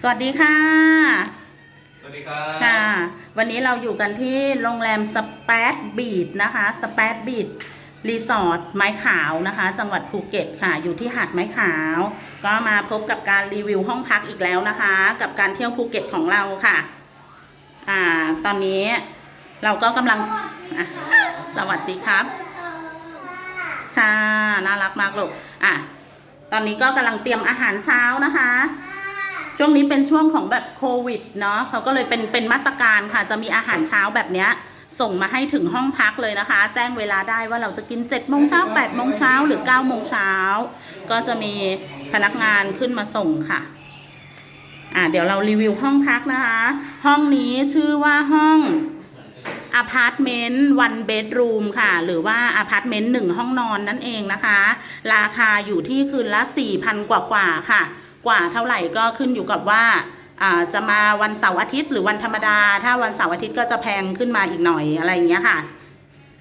สวัสดีค่ะ สวัสดีครับ ค่ะ วันนี้เราอยู่กันที่โรงแรมสเปซบีดนะคะสเปซบีดรีสอร์ทไม้ขาวนะคะ จังหวัดภูเก็ตค่ะ อยู่ที่หาดไม้ขาว ก็มาพบกับการรีวิวห้องพักอีกแล้วนะคะ กับการเที่ยวภูเก็ตของเราค่ะ อ่า ตอนนี้เราก็กำลังอะสวัสดีครับ ค่ะ น่ารักมากลูกอะ ตอนนี้ก็กำลังเตรียมอาหารเช้านะคะ ช่วงนี้เป็นช่วงของแบบโควิดเนาะเขาก็เลยเป็นเป็นมาตรการค่ะ จะมีอาหารเช้าแบบเนี้ยส่งมาให้ถึงห้องพักเลยนะคะ แจ้งเวลาได้ว่าเราจะกิน7โมงเช้า8โมงเช้าหรือ9โมงเช้าก็จะมีพนักงานขึ้นมาส่งค่ะอ่าเดี๋ยวเรารีวิวห้องพักนะคะ ห้องนี้ชื่อว่าห้องอพาร์ตเมนต์วันเบดรูมค่ะ หรือว่าอพาร์ตเมนต์หนึ่งห้องนอนนั่นเองนะคะ ราคาอยู่ที่คืนละ4,000 กว่ากว่าค่ะ กว่าเท่าไหร่ก็ขึ้นอยู่กับว่าจะมาวันเสาร์อาทิตย์หรือวันธรรมดา ถ้าวันเสาร์อาทิตย์ก็จะแพงขึ้นมาอีกหน่อยอะไรอย่างเงี้ยค่ะ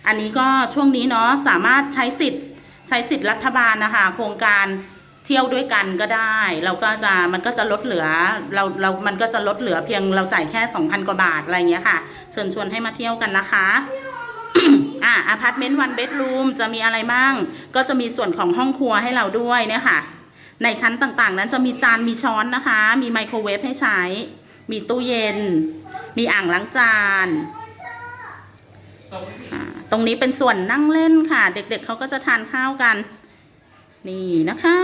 อันนี้ก็ช่วงนี้เนาะสามารถใช้สิทธิ์ใช้สิทธิ์รัฐบาลนะคะ โครงการเที่ยวด้วยกันก็ได้ เราก็จะมันก็จะลดเหลือเราเรา มันก็จะลดเหลือเพียงเราจ่ายแค่2,000กว่าบาทอะไรอย่างเงี้ยค่ะ เชิญชวนให้มาเที่ยวกันนะคะอ่าอพาร์ตเมนต์วันเบดรูมจะมีอะไรบ้างก็จะมีส่วนของห้องครัวให้เราด้วยเนี่ยค่ะ ในชั้นต่างๆ นั้นจะมีจานมีช้อนนะคะ มีไมโครเวฟให้ใช้ มีตู้เย็น มีอ่างล้างจานตรงนี้เป็นส่วนนั่งเล่นค่ะ เด็กๆเขาก็จะทานข้าวกัน นี่นะคะ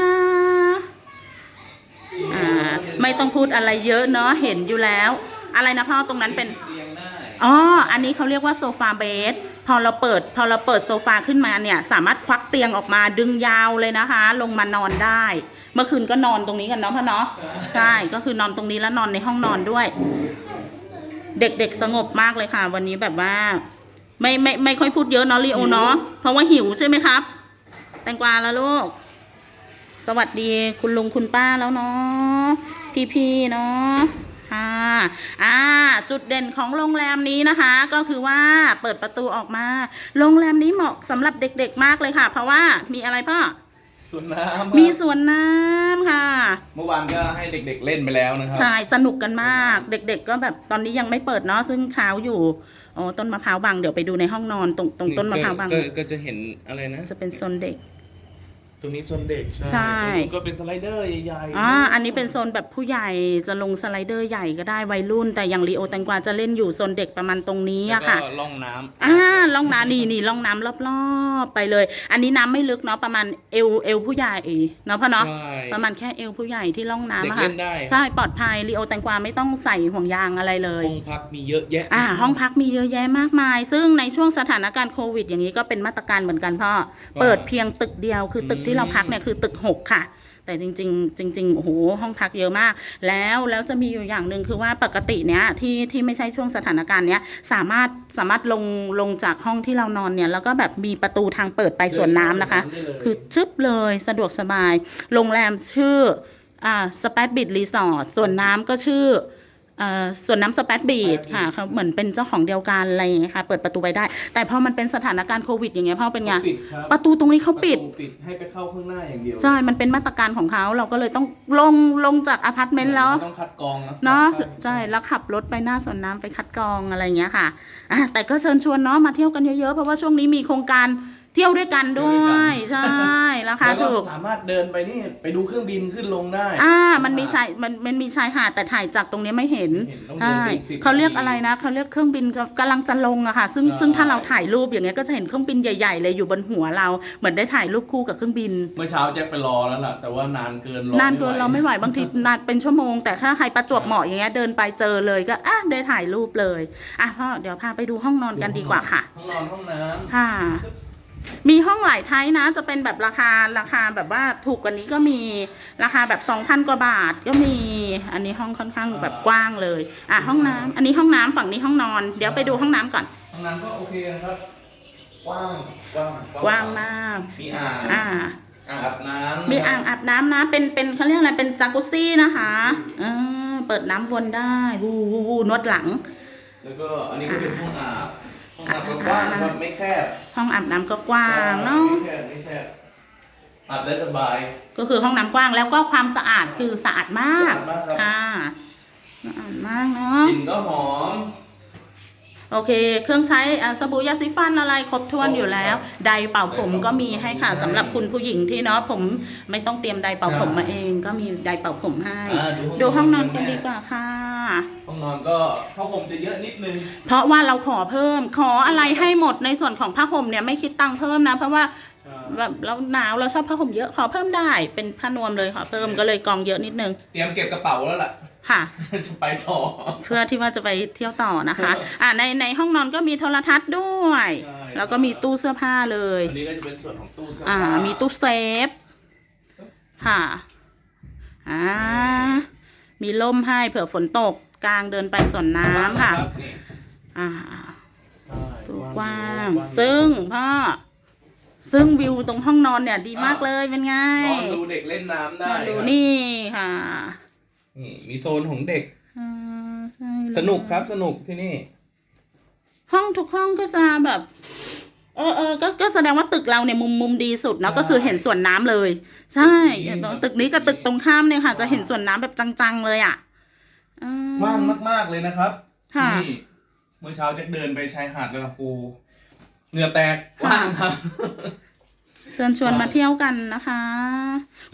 อ่าไม่ต้องพูดอะไรเยอะเนาะเห็นอยู่แล้ว อะไรนะพ่อตรงนั้นเป็นอ๋ออันนี้เขาเรียกว่าโซฟาเบด พอเราเปิดพอเราเปิดโซฟาขึ้นมาเนี่ยสามารถควักเตียงออกมาดึงยาวเลยนะคะ ลงมานอนได้ เมื่อคืนก็นอนตรงนี้กันเนาะพ่อเนาะใช่ก็คือนอนตรงนี้แล้วนอนในห้องนอนด้วย เด็กๆสงบมากเลยค่ะ วันนี้แบบว่า ไม่ไม่ไม่ค่อยพูดเยอะเนาะลีโอเนาะเพราะว่าหิวใช่ไหมครับ แตงกวาแล้วลูกสวัสดีคุณลุงคุณป้าแล้วเนาะพี่ๆเนาะ ค่ะอ่าจุดเด่นของโรงแรมนี้นะคะ ก็คือว่าเปิดประตูออกมา โรงแรมนี้เหมาะสำหรับเด็กๆมากเลยค่ะ เพราะว่ามีอะไรพ่อส่วนน้ำมีครับสวนน้ำค่ะ เมื่อวานก็ให้เด็กๆเล่นไปแล้วนะครัใช่สนุกกันมากเด็กๆ ก็แบบตอนนี้ยังไม่เปิดเนาะซึ่งเช้าอยู่อ๋อต้นมะพร้าวบางเดี๋ยวไปดูในห้องนอนตรงตรงต้นมะพร้าวบางก็ก็จะเห็นอะไรนะจะเป็นโซนเด็ก ตรงนี้โซนเด็กใช่ ตรงนู้นก็เป็นสไลเดอร์ใหญ่ๆอ่าอันนี้เป็นโซนแบบผู้ใหญ่จะลงสไลเดอร์ใหญ่ก็ได้วัยรุ่น แต่อย่างลีโอแตงกวาจะเล่นอยู่โซนเด็กประมาณตรงนี้แล้วอะก็ค่ะ ล่องน้ำอ่าล่องน้ำนี่นี่ล่องน้ำรอบๆไปเลย อันนี้น้ำไม่ลึกเนาะประมาณเอวเอวผู้ใหญ่เนาะพ่อเนาะใช่ประมาณแค่เอวผู้ใหญ่ที่ล่องน้ำเด็กอะเล่ค่ะนได้ใช่ปลอดภัยลีโอแตงกวาไม่ต้องใส่ห่วงยางอะไรเลย ห้องพักมีเยอะแยะอ่าห้องพักมีเยอะแยะมากมาย ซึ่งในช่วงสถานการณ์โควิด อย่างนี้ก็เป็นมาตรการเหมือนกันพ่อ เปิดเพียงตึกเดียวคือตึกที่เราพักเนี่ยคือตึกหกค่ะ แต่จริง ๆ จริงๆโอ้โหห้องพักเยอะมาก แล้วแล้วจะมีอยู่อย่างหนึ่งคือว่าปกติเนี้ยที่ที่ไม่ใช่ช่วงสถานการณ์เนี้ยสามารถสามารถลงลงจากห้องที่เรานอนเนี่ยแล้วก็แบบมีประตูทางเปิดไปสวนน้ำนะคะ คือชึบเลยสะดวกสบายโรงแรมชื่ออ่าสเปซบิดรีสอร์ทส่วนน้ำก็ชื่อเอ่อ ส่วนน้ำสเปซบีดค่ะเขาเหมือนเป็นเจ้าของเดียวกันอะไรอย่างเงี้ยค่ะ เปิดประตูไปได้ แต่พอมันเป็นสถานการณ์โควิด อย่างเงี้ยพ่อเป็นไง ปิดครับประตูตรงนี้เขาปิดประตูปิดให้ไปเข้าข้างหน้าอย่างเดียวใช่ มันเป็นมาตรการของเขาเราก็เลยต้องลงลงจากอพาร์ตเมนต์แล้ว ต้องคัดกรองนะเนาะครับใช่แล้วขับรถไปหน้าสวนน้ำไปคัดกรองอะไรอย่างเงี้ยค่ะอะแต่ก็เชิญชวนเนาะมาเที่ยวกันเยอะๆ เพราะว่าช่วงนี้มีโครงการ เที่ยวด้วยกันด้วย ใช่ราคาแล้วก็ถูก สามารถเดินไปนี่ไปดูเครื่องบินขึ้นลงได้ อ่า มันมีชายมันมันมีชายหาดแต่ถ่ายจากตรงนี้ไม่เห็นไม่เห็นต้องใช่เดินไปอีก10เขาเรียกนาทีอะไรนะเขาเรียกเครื่องบินกำกำลังจะลงอะค่ะ ซึ่งใช่ ซึ่งถ้าเราถ่ายรูปอย่างเงี้ยก็จะเห็นเครื่องบินใหญ่ๆเลยอยู่บนหัวเรา เหมือนได้ถ่ายรูปคู่กับเครื่องบิน เมื่อเช้าแจ็คไปรอแล้วล่ะ แต่ว่านานเกินรอนานเกินเราไม่ไหวบางทีนานเป็นชั่วโมง แต่ถ้าใครประจวบเหมาะอย่างเงี้ยเดินไปเจอเลยก็อะได้ถ่ายรูปเลยอะพ่อเดี๋ยวพาไปดูห้องนอนกันดีกว่าค่ะห้องนอนห้องน้ำค่ะ มีห้องหลายไทยนะ จะเป็นแบบราคาราคาแบบว่าถูกกว่านี้ก็มีราคาแบบ2,000กว่าบาทก็มี อันนี้ห้องค่อนข้างแบบกว้างเลย อะห้องน้ำอันนี้ห้องน้ำฝั่งนี้ห้องนอน เดี๋ยวไปดูห้องน้ำก่อน ห้องน้ำก็โอเคนะครับ กว้าง กว้างกว้างมาก มีอ่างอ่า อ่างอาบน้ำมีอ่างอาบน้ำนะ เป็นเป็นเขาเรียกอะไรเป็นจากุซซี่นะคะเออเปิดน้ำวนได้ วูวูวูนวดหลัง แล้วก็อันนี้ก็เป็นห้องอาบ ห้องอาบก็กว้างครับไม่แคบห้องอาบน้ำก็กว้างเนาะไม่แคบไม่แคบอาบได้สบาย ก็คือห้องน้ำกว้างแล้วก็ความสะอาดคือสะอาดมากสะอาดมากครับ อ่าสะอาดมากเนาะกลิ่นก็หอม โอเค เครื่องใช้อะสบู่ยาสีฟันอะไรครบถ้วนอยู่แล้ว ไดร์เป่าผมก็มีให้ค่ะสำหรับคุณผู้หญิงที่เนาะผมไม่ต้องเตรียมไดร์เป่าผมมาเอง ก็มีไดร์เป่าผมให้อ่าดูห้องนอนกันดีกว่าค่ะ ห้องนอนก็ผ้าห่มจะเยอะนิดนึง เพราะว่าเราขอเพิ่ม ขออะไรให้หมดในส่วนของผ้าห่มเนี่ยไม่คิดตังค์เพิ่มนะ เพราะว่าแบบเราหนาวเราชอบผ้าห่มเยอะขอเพิ่มได้เป็นผ้านวมเลยขอเพิ่มก็เลยกองเยอะนิดนึง เตรียมเก็บกระเป๋าแล้วล่ะ ค่ะ จะไปต่อเพื่อที่ว่าจะไปเที่ยวต่อนะคะ อ่าในในห้องนอนก็มีโทรทัศน์ด้วย ใช่แล้วก็มีตู้เสื้อผ้าเลย อันนี้ก็จะเป็นส่วนของตู้เสื้ออ่า ผ้ามีตู้เซฟ ค่ะ อ่า มีล่มให้เผื่อฝนตกกลางเดินไปสวนน้ำค่ะ รับนี่อ่า ใช่ตู้กว้างซึ่งพ่อ ซึ่งวิวตรงห้องนอนเนี่ยดีมากเลยเป็นไงนอนดูเด็กเล่นน้ำได้มาดูครับนี่ค่ะ นี่มีโซนของเด็ก อ่าใช่เลยสนุกครับสนุกที่นี่ ห้องทุกห้องก็จะแบบ เออเออก็ก็แสดงว่าตึกเราเนี่ยมุมมุมดีสุดเนาะใช่ก็คือเห็นสวนน้ำเลย ใช่ตึกนี้ครับตึกนี้กับตึกตรงข้ามเนี่ยค่ะว้าวจะเห็นสวนน้ำแบบจังๆเลยอะอืมว่างมากๆเลยนะครับค่ะนี่เมื่อเช้าจะเดินไปชายหาดเลยนะครูเหงื่อแตกว่างครับ เชิญชวนมาเที่ยวกันนะคะ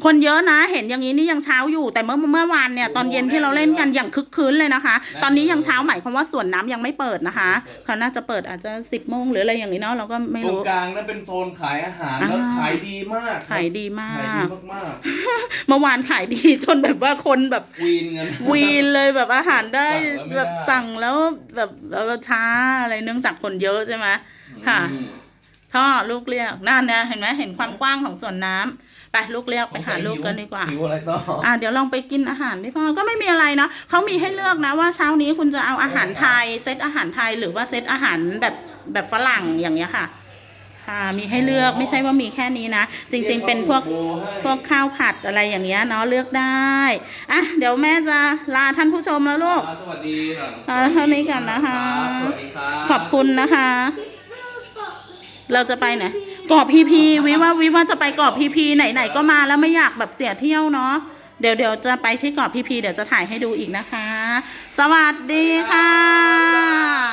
คนเยอะนะ เห็นอย่างนี้นี่ยังเช้าอยู่แต่เมื่อเมื่อวานเนี่ยตอนเย็นที่เราเล่นกันอย่างคึกคืนเลยนะคะ ตอนนี้ยังเช้าหมายความว่าสวนน้ำยังไม่เปิดนะคะเขาน่าจะเปิดอาจจะสิบโมงหรืออะไรอย่างนี้เนาะเราก็ไม่ตรงรู้ กลางนั่นเป็นโซนขายอาหารอ่าแล้วขายดีมากครับขายดีมาขายดีก มากเมื่อวานขายดี จนแบบว่าคนแบบๆวีนเงินวีนเลยแบบอาหารได้สั่งแล้วไม่ได้ แบบสั่งแล้วแบบแบบช้าอะไรเนื่องจากคนเยอะใช่ไหม ค่ะ อืม พ่อลูกเรียกนั่นนะเห็นไหมเห็นความกว้างของสวนน้ำไปลูกเรียกไปหาลูกกันดีกว่าหิวอะไรต่ออ่าเดี๋ยวลองไปกินอาหารดิพ่อก็ไม่มีอะไรเนาะเขามีให้เลือกนะว่าเช้านี้คุณจะเอาอาหารไทยเซตอาหารไทยหรือว่าเซตอาหารแบบแบบฝรั่งอย่างเงี้ยค่ะค่ะมีให้เลือกไม่ใช่ว่ามีแค่นี้นะ จริงๆ เป็นพวกโบให้พวกข้าวผัดอะไรอย่างเงี้ยเนาะเลือกได้อะเดี๋ยวแม่จะลาท่านผู้ชมแล้วลูกอ่าสวัสดีครับอ่าเท่านี้ก่อนนะคะสวัสดีครับขอบคุณนะคะ เราจะไปไหนเกาะพีพีวิว่าวิว่าจะไปเกาะพีพีไหนๆก็มาแล้วไม่อยากแบบเสียเที่ยวเนาะเดี๋ยวเดี๋ยวจะไปที่เกาะพีพีเดี๋ยวจะถ่ายให้ดูอีกนะคะ สวัสดีค่ะ